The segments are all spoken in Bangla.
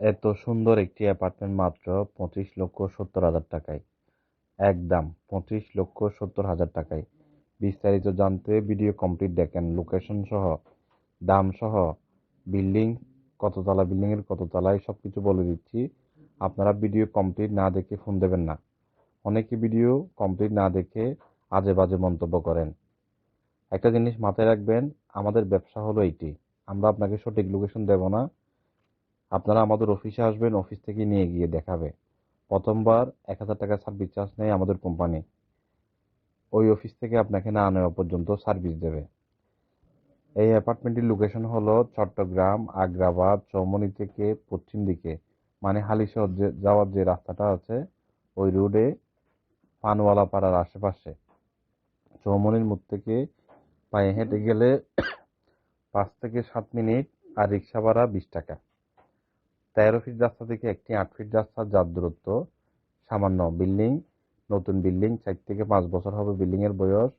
এত সুন্দর একটি অ্যাপার্টমেন্ট মাত্র পঁচিশ লক্ষ সত্তর হাজার টাকায়। একদম পঁচিশ লক্ষ সত্তর হাজার টাকায়। বিস্তারিত জানতে ভিডিও কমপ্লিট দেখেন। লোকেশন সহ, দাম সহ বিল্ডিং কততলা বিল্ডিংয়ের কততলায় সব কিছু বলে দিচ্ছি। আপনারা ভিডিও কমপ্লিট না দেখে ফোন দেবেন না। অনেকে ভিডিও কমপ্লিট না দেখে আজে বাজে মন্তব্য করেন। একটা জিনিস মাথায় রাখবেন, আমাদের ব্যবসা হলো এইটি। আমরা আপনাকে সঠিক লোকেশন দেব না। আপনারা আমাদের অফিসে আসবেন অফিস থেকে নিয়ে গিয়ে দেখাবে। প্রথমবার এক হাজার টাকা সার্ভিস চার্জ নেয় আমাদের কোম্পানি ওই অফিস থেকে আপনাকে না নেওয়া পর্যন্ত সার্ভিস দেবে। এই অ্যাপার্টমেন্টটির লোকেশন হলো চট্টগ্রাম, আগ্রাবাদ চৌমনি থেকে পশ্চিম দিকে। মানে হালিশহর যে, যাওয়ার যে রাস্তাটা আছে, ওই রোডে পানওয়ালা পাড়ার আশেপাশে। চৌমনির মুখ থেকে পায়ে হেঁটে গেলে পাঁচ থেকে সাত মিনিট আর রিক্সা ভাড়া বিশ টাকা। তেরো ফিট রাস্তা থেকে একটি আট ফিট রাস্তার যার দূরত্ব সামান্য বিল্ডিং নতুন বিল্ডিং চার থেকে পাঁচ বছর হবে বিল্ডিংয়ের বয়স।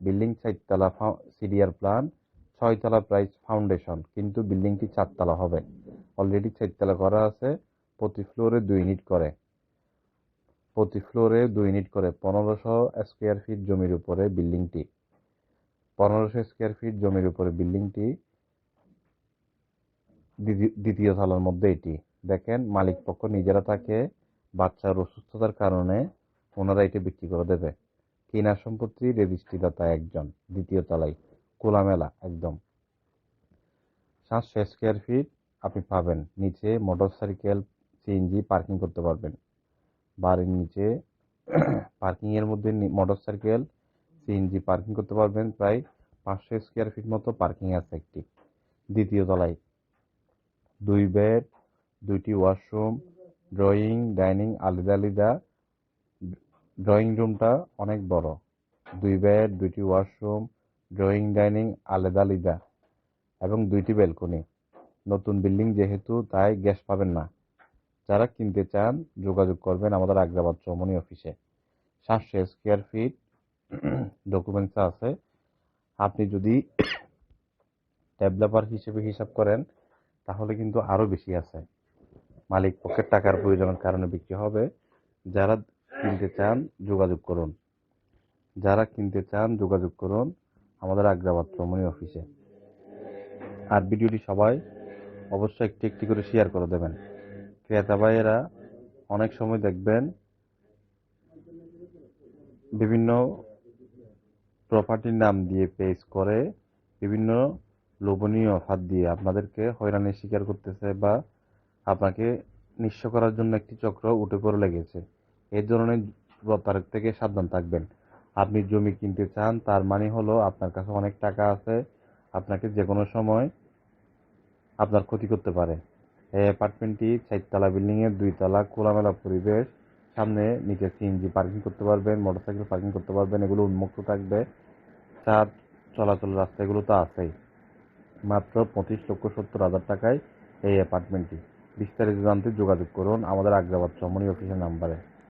বিল্ডিং চারতলা সিডিআর প্ল্যান ছয়তলা প্রাইস ফাউন্ডেশন কিন্তু বিল্ডিংটি চারতলা হবে। অলরেডি চারতলা করা আছে, প্রতি ফ্লোরে দুই ইউনিট করে। প্রতি ফ্লোরে দুই ইউনিট করে, পনেরোশো স্কোয়ার ফিট জমির উপরে বিল্ডিংটি পনেরোশো স্কোয়ার ফিট জমির উপরে বিল্ডিংটি দ্বিতীয় তলার মধ্যে এটি। দেখেন মালিক পক্ষ নিজেরা তাকে বাচ্চার অসুস্থতার কারণে ওনারা এটি বিক্রি করে দেবে। কিনা সম্পত্তি রেজিস্ট্রিদাতা একজন, দ্বিতীয় তলায় কোলামেলা একদম। সাতশো স্কোয়ার ফিট আপনি পাবেন। নিচে মোটর সাইকেল সিএনজি পার্কিং করতে পারবেন। বাড়ির নিচে পার্কিংয়ের মধ্যে মোটর সাইকেল সিএনজি পার্কিং করতে পারবেন। প্রায় পাঁচশো স্কোয়ার ফিট মতো পার্কিং আছে একটি। দ্বিতীয় তলায় দুই বেড দুইটি ওয়াশরুম, ড্রয়িং, ডাইনিং, আলাদা আলাদা। ড্রয়িং রুমটা অনেক বড়। দুই বেড, দুইটি ওয়াশরুম, ড্রয়িং, ডাইনিং, আলাদা আলাদা এবং দুইটি ব্যালকনি। নতুন বিল্ডিং যেহেতু, তাই গ্যাস পাবেন না। যারা কিনতে চান, যোগাযোগ করবেন আমাদের আগ্রাবাদ চৌমনি অফিসে। সাতশো স্কোয়ার ফিট ডকুমেন্টস আছে। আপনি যদি ডেভেলপার হিসেবে হিসাব করেন, তাহলে কিন্তু আরও বেশি আছে। মালিক পক্ষের টাকার প্রয়োজনের কারণে বিক্রি হবে। যারা কিনতে চান, যোগাযোগ করুন। যারা কিনতে চান, যোগাযোগ করুন আমাদের আগ্রাবাদ চৌমনি অফিসে। আর ভিডিওটি সবাই অবশ্যই একটি একটি করে শেয়ার করে দেবেন। ক্রেতা ভাইয়েরা অনেক সময় দেখবেন, বিভিন্ন প্রপার্টির নাম দিয়ে পেজ করে, বিভিন্ন লোভনীয় অফার দিয়ে আপনাদেরকে হয়রানির শিকার করতেছে বা আপনাকে নিঃস্ব করার জন্য একটি চক্র উঠে পড়ে লেগেছে। এই ধরনের প্রতারক থেকে সাবধান থাকবেন। আপনি জমি কিনতে চান, তার মানে হলো আপনার কাছে অনেক টাকা আছে, আপনাকে যে কোনো সময় আপনার ক্ষতি করতে পারে। এই অ্যাপার্টমেন্টটি চারতলা বিল্ডিংয়ের দুই তলা খোলামেলা পরিবেশ, সামনে নিচে সিএনজি পার্কিং করতে পারবেন মোটরসাইকেল পার্কিং করতে পারবেন, এগুলো উন্মুক্ত থাকবে। চার চলাচল রাস্তা এগুলো তো আছেই। মাত্র পঁচিশ লক্ষ সত্তর হাজার টাকায় এই অ্যাপার্টমেন্টটি। বিস্তারিত জানতে যোগাযোগ করুন আমাদের আগ্রাবাদ চমনি অফিসের নাম্বারে।